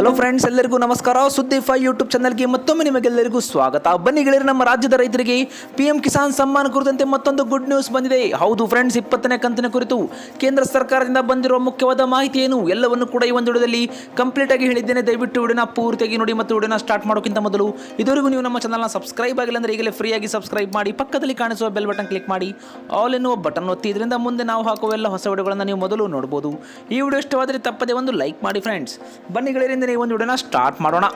Hello friends ಎಲ್ಲರಿಗೂ ನಮಸ್ಕಾರ. ಸುದ್ದಿ ಫೈ ಯೂಟ್ಯೂಬ್ ಚಾನಲ್ಗೆ ಮತ್ತೊಮ್ಮೆ ನಿಮಗೆಲ್ಲರಿಗೂ ಸ್ವಾಗತ. ಬನ್ನಿ ಗೆಳೆಯರು, ನಮ್ಮ ರಾಜ್ಯದ ರೈತರಿಗೆ ಪಿ ಎಂ ಕಿಸಾನ್ ಸಮ್ಮಾನ್ ಕುರಿತಂತೆ ಮತ್ತೊಂದು ಗುಡ್ ನ್ಯೂಸ್ ಬಂದಿದೆ. ಹೌದು ಫ್ರೆಂಡ್ಸ್ ಇಪ್ಪತ್ತನೇ ಕಂತಿನ ಕುರಿತು ಕೇಂದ್ರ ಸರ್ಕಾರದಿಂದ ಬಂದಿರುವ ಮುಖ್ಯವಾದ ಮಾಹಿತಿ ಏನು? ಎಲ್ಲವನ್ನು ಕೂಡ ಈ ಒಂದು ವಿಡಿಯೋದಲ್ಲಿ ಕಂಪ್ಲೀಟ್ ಆಗಿ ಹೇಳಿದ್ದೇನೆ. ದಯವಿಟ್ಟು ವಿಡಿಯೋನ ಪೂರ್ತಿಯಾಗಿ ನೋಡಿ ಮತ್ತು ವಿಡಿಯೋನ ಸ್ಟಾರ್ಟ್ ಮಾಡೋಕ್ಕಿಂತ ಮೊದಲು ಇದುವರೆಗೂ ನೀವು ನಮ್ಮ ಚಾನಲ್ನ ಸಬ್ಸ್ಕ್ರೈಬ್ ಆಗಿಲ್ಲ ಅಂದರೆ ಈಗಲೇ ಫ್ರೀಯಾಗಿ ಸಬ್ಸ್ಕ್ರೈಬ್ ಮಾಡಿ, ಪಕ್ಕದಲ್ಲಿ ಕಾಣಿಸುವ ಬೆಲ್ ಬಟನ್ ಕ್ಲಿಕ್ ಮಾಡಿ ಆಲ್ ಎನ್ನುವ ಬಟನ್ ಒತ್ತಿ. ಇದರಿಂದ ಮುಂದೆ ನಾವು ಹಾಕುವ ಎಲ್ಲ ಹೊಸ ವಿಡಿಯೋಗಳನ್ನು ನೀವು ಮೊದಲು ನೋಡ್ಬೋದು. ಈ ವಿಡಿಯೋ ಇಷ್ಟವಾದರೆ ತಪ್ಪದೆ ಒಂದು ಲೈಕ್ ಮಾಡಿ ಫ್ರೆಂಡ್ಸ್ ಬನ್ನಿ ಗೆಳೆಯರಿಂದ ಈ ಒಂದು ವಿಡಿಯೋನ ಸ್ಟಾರ್ಟ್ ಮಾಡೋಣ.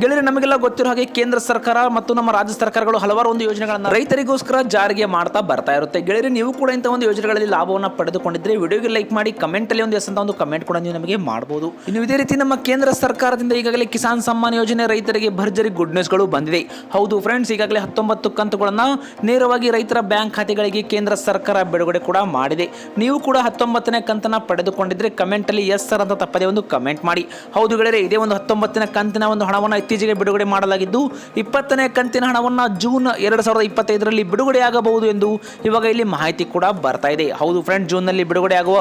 ಗೆಳೆಯರು, ನಮಗೆಲ್ಲ ಗೊತ್ತಿರೋ ಹಾಗೆ ಕೇಂದ್ರ ಸರ್ಕಾರ ಮತ್ತು ನಮ್ಮ ರಾಜ್ಯ ಸರ್ಕಾರಗಳು ಹಲವಾರು ಒಂದು ಯೋಜನೆಗಳನ್ನು ರೈತರಿಗೋಸ್ಕರ ಜಾರಿಗೆ ಮಾಡ್ತಾ ಬರ್ತಾ ಇರುತ್ತೆ. ಗೆಳೆಯರು, ನೀವು ಕೂಡ ಇಂಥ ಒಂದು ಯೋಜನೆಗಳಲ್ಲಿ ಲಾಭವನ್ನು ಪಡೆದುಕೊಂಡಿದ್ರೆ ವಿಡಿಯೋಗೆ ಲೈಕ್ ಮಾಡಿ ಕಮೆಂಟ್ ಅಲ್ಲಿ ಒಂದು ಎಸ್ ಅಂತ ಒಂದು ಕಮೆಂಟ್ ಕೂಡ ನೀವು ನಮಗೆ ಮಾಡಬಹುದು ಇನ್ನು ಇದೇ ರೀತಿ ನಮ್ಮ ಕೇಂದ್ರ ಸರ್ಕಾರದಿಂದ ಈಗಾಗಲೇ ಕಿಸಾನ್ ಸಮ್ಮಾನ್ ಯೋಜನೆ ರೈತರಿಗೆ ಭರ್ಜರಿ ಗುಡ್ ನ್ಯೂಸ್ಗಳು ಬಂದಿದೆ ಹೌದು ಫ್ರೆಂಡ್ಸ್ ಈಗಾಗಲೇ ಹತ್ತೊಂಬತ್ತು ಕಂತುಗಳನ್ನು ನೇರವಾಗಿ ರೈತರ ಬ್ಯಾಂಕ್ ಖಾತೆಗಳಿಗೆ ಕೇಂದ್ರ ಸರ್ಕಾರ ಬಿಡುಗಡೆ ಕೂಡ ಮಾಡಿದೆ. ನೀವು ಕೂಡ ಹತ್ತೊಂಬತ್ತನೇ ಕಂತನ ಪಡೆದುಕೊಂಡಿದ್ರೆ ಕಮೆಂಟ್ ಅಲ್ಲಿ ಎಸ್ ಸರ್ ಅಂತ ತಪ್ಪದೇ ಒಂದು ಕಮೆಂಟ್ ಮಾಡಿ. ಹೌದು ಗೆಳೆಯರೆ, ಇದೇ ಒಂದು ಹತ್ತೊಂಬತ್ತನೇ ಕಂತಿನ ಒಂದು ಹಣವನ್ನು ಇತ್ತೀಚೆಗೆ ಬಿಡುಗಡೆ ಮಾಡಲಾಗಿದ್ದು, ಇಪ್ಪತ್ತನೇ ಕಂತಿನ ಹಣವನ್ನು ಜೂನ್ ಎರಡು ಸಾವಿರದ ಇಪ್ಪತ್ತೈದರಲ್ಲಿ ಬಿಡುಗಡೆಯಾಗಬಹುದು ಎಂದು ಇವಾಗ ಇಲ್ಲಿ ಮಾಹಿತಿ ಕೂಡ ಬರ್ತಾ ಇದೆ. ಹೌದು ಫ್ರೆಂಡ್ ಜೂನ್ನಲ್ಲಿ ಬಿಡುಗಡೆಯಾಗುವ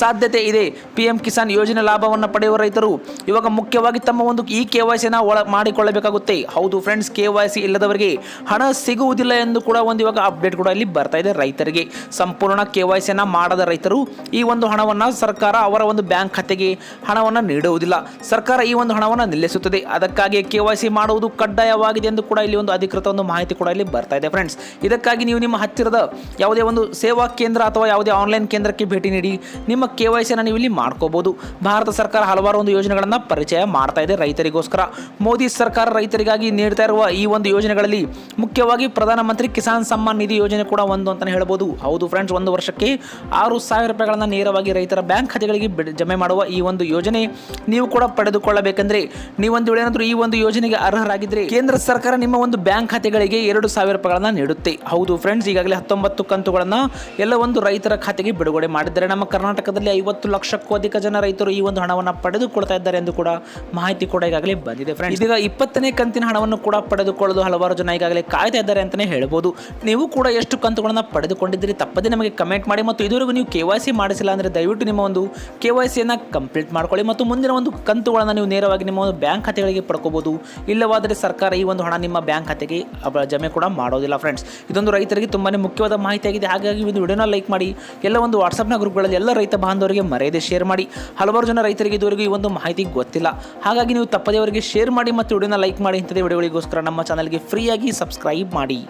ಸಾಧ್ಯತೆ ಇದೆ. ಪಿ ಎಂ ಕಿಸಾನ್ ಯೋಜನೆ ಲಾಭವನ್ನು ಪಡೆಯುವ ರೈತರು ಇವಾಗ ಮುಖ್ಯವಾಗಿ ತಮ್ಮ ಒಂದು ಈ ಕೆ ವೈ ಸಿನ ಒಳ ಮಾಡಿಕೊಳ್ಳಬೇಕಾಗುತ್ತೆ. ಹೌದು ಫ್ರೆಂಡ್ಸ್ ಕೆ ವೈ ಸಿ ಇಲ್ಲದವರಿಗೆ ಹಣ ಸಿಗುವುದಿಲ್ಲ ಎಂದು ಕೂಡ ಒಂದು ಇವಾಗ ಅಪ್ಡೇಟ್ ಕೂಡ ಇಲ್ಲಿ ಬರ್ತಾ ಇದೆ ರೈತರಿಗೆ. ಸಂಪೂರ್ಣ ಕೆ ವೈ ಸಿನ ಮಾಡದ ರೈತರು ಈ ಒಂದು ಹಣವನ್ನು ಸರ್ಕಾರ ಅವರ ಒಂದು ಬ್ಯಾಂಕ್ ಖಾತೆಗೆ ಹಣವನ್ನು ನೀಡುವುದಿಲ್ಲ. ಸರ್ಕಾರ ಈ ಒಂದು ಹಣವನ್ನು ನಿಲ್ಲಿಸುತ್ತದೆ. ಅದಕ್ಕಾಗಿ ಕೆ ಮಾಡುವುದು ಕಡ್ಡಾಯವಾಗಿದೆ ಎಂದು ಕೂಡ ಇಲ್ಲಿ ಒಂದು ಅಧಿಕೃತ ಒಂದು ಮಾಹಿತಿ ಕೂಡ ಇಲ್ಲಿ ಬರ್ತಾ ಇದೆ ಫ್ರೆಂಡ್ಸ್. ಇದಕ್ಕಾಗಿ ನೀವು ನಿಮ್ಮ ಹತ್ತಿರದ ಯಾವುದೇ ಒಂದು ಸೇವಾ ಕೇಂದ್ರ ಅಥವಾ ಯಾವುದೇ ಆನ್ಲೈನ್ ಕೇಂದ್ರಕ್ಕೆ ಭೇಟಿ ನೀಡಿ ನಿಮ್ಮ ಕೆ ವೈ ಸಿಯನ್ನು ನೀವು ಇಲ್ಲಿ ಮಾಡ್ಕೋಬಹುದು. ಭಾರತ ಸರ್ಕಾರ ಹಲವಾರು ಒಂದು ಯೋಜನೆಗಳನ್ನು ಪರಿಚಯ ಮಾಡ್ತಾ ಇದೆ ರೈತರಿಗೋಸ್ಕರ. ಮೋದಿ ಸರ್ಕಾರ ರೈತರಿಗಾಗಿ ನೀಡ್ತಾ ಇರುವ ಈ ಒಂದು ಯೋಜನೆಗಳಲ್ಲಿ ಮುಖ್ಯವಾಗಿ ಪ್ರಧಾನಮಂತ್ರಿ ಕಿಸಾನ್ ಸಮ್ಮಾನ್ ನಿಧಿ ಯೋಜನೆ ಕೂಡ ಒಂದು ಅಂತಲೇ ಹೇಳ್ಬೋದು. ಹೌದು ಫ್ರೆಂಡ್ಸ್, ಒಂದು ವರ್ಷಕ್ಕೆ ಆರು ಸಾವಿರ ರೂಪಾಯಿಗಳನ್ನು ನೇರವಾಗಿ ರೈತರ ಬ್ಯಾಂಕ್ ಖಾತೆಗಳಿಗೆ ಜಮೆ ಮಾಡುವ ಈ ಒಂದು ಯೋಜನೆ ನೀವು ಕೂಡ ಪಡೆದುಕೊಳ್ಳಬೇಕೆಂದ್ರೆ ನೀವೊಂದು ವೇಳೆ ಏನಾದರೂ ಈ ಒಂದು ಯೋಜನೆಗೆ ಅರ್ಹರಾಗಿದ್ರೆ ಕೇಂದ್ರ ಸರ್ಕಾರ ನಿಮ್ಮ ಒಂದು ಬ್ಯಾಂಕ್ ಖಾತೆಗಳಿಗೆ ಎರಡು ಸಾವಿರ ರೂಪಾಯಿಗಳನ್ನು ನೀಡುತ್ತೆ. ಹೌದು ಫ್ರೆಂಡ್ಸ್ ಈಗಾಗಲೇ ಹತ್ತೊಂಬತ್ತು ಕಂತುಗಳನ್ನು ಎಲ್ಲ ಒಂದು ರೈತರ ಖಾತೆಗೆ ಬಿಡುಗಡೆ ಮಾಡಿದ್ದಾರೆ. ನಮ್ಮ ಕರ್ನಾಟಕದಲ್ಲಿ ಐವತ್ತು ಲಕ್ಷಕ್ಕೂ ಅಧಿಕ ಜನ ರೈತರು ಈ ಒಂದು ಹಣವನ್ನು ಪಡೆದುಕೊಳ್ತಾ ಇದ್ದಾರೆ ಎಂದು ಕೂಡ ಮಾಹಿತಿ ಕೂಡ ಈಗಾಗಲೇ ಬಂದಿದೆ ಫ್ರೆಂಡ್ಸ್ ಈಗ ಇಪ್ಪತ್ತನೇ ಕಂತಿನ ಹಣವನ್ನು ಕೂಡ ಪಡೆದುಕೊಳ್ಳಲು ಹಲವಾರು ಜನ ಈಗಾಗಲೇ ಕಾಯ್ತಾ ಇದ್ದಾರೆ ಅಂತಲೇ ಹೇಳ್ಬೋದು. ನೀವು ಕೂಡ ಎಷ್ಟು ಕಂತುಗಳನ್ನು ಪಡೆದುಕೊಂಡಿದ್ದೀರಿ ತಪ್ಪದೇ ನಮಗೆ ಕಮೆಂಟ್ ಮಾಡಿ ಮತ್ತು ಇದುವರೆಗೂ ನೀವು ಕೆ ವೈ ಸಿ ಮಾಡಿಸಿಲ್ಲ ಅಂದರೆ ದಯವಿಟ್ಟು ನಿಮ್ಮ ಒಂದು ಕೆ ವೈ ಸಿಯನ್ನು ಕಂಪ್ಲೀಟ್ ಮಾಡ್ಕೊಳ್ಳಿ ಮತ್ತು ಮುಂದಿನ ಒಂದು ಕಂತುಗಳನ್ನು ನೀವು ನೇರವಾಗಿ ನಿಮ್ಮ ಒಂದು ಬ್ಯಾಂಕ್ ಖಾತೆಗಳಿಗೆ ಪಡ್ಕೋಬೋದು, ಇಲ್ಲವಾದರೆ ಸರ್ಕಾರ ಈ ಒಂದು ಹಣ ನಿಮ್ಮ ಬ್ಯಾಂಕ್ ಖಾತೆಗೆ ಜಮೆ ಕೂಡ ಮಾಡೋದಿಲ್ಲ ಫ್ರೆಂಡ್ಸ್ ಇದೊಂದು ರೈತರಿಗೆ ತುಂಬಾ ಮುಖ್ಯವಾದ ಮಾಹಿತಿಯಾಗಿದೆ. ಹಾಗಾಗಿ ಒಂದು ವಿಡಿಯೋನ ಲೈಕ್ ಮಾಡಿ, ಎಲ್ಲ ಒಂದು ವಾಟ್ಸಪ್ನ ಗ್ರೂಪ್ಗಳಲ್ಲಿ ಎಲ್ಲ ರೈತ ಬಾಂಧವರಿಗೆ ಮರೆಯದೆ ಶೇರ್ ಮಾಡಿ. ಹಲವಾರು ಜನ ರೈತರಿಗೆ ಇದುವರೆಗೂ ಈ ಒಂದು ಮಾಹಿತಿ ಗೊತ್ತಿಲ್ಲ. ಹಾಗಾಗಿ ನೀವು ತಪ್ಪದೇ ಅವರಿಗೆ ಶೇರ್ ಮಾಡಿ ಮತ್ತು ವಿಡಿಯೋನ ಲೈಕ್ ಮಾಡಿ ಇಂಥದೇ ವಿಡಿಯೋಗಳಿಗೋಸ್ಕರ ನಮ್ಮ ಚಾನಲ್ಗೆ ಫ್ರೀಯಾಗಿ ಸಬ್ಸ್ಕ್ರೈಬ್ ಮಾಡಿ.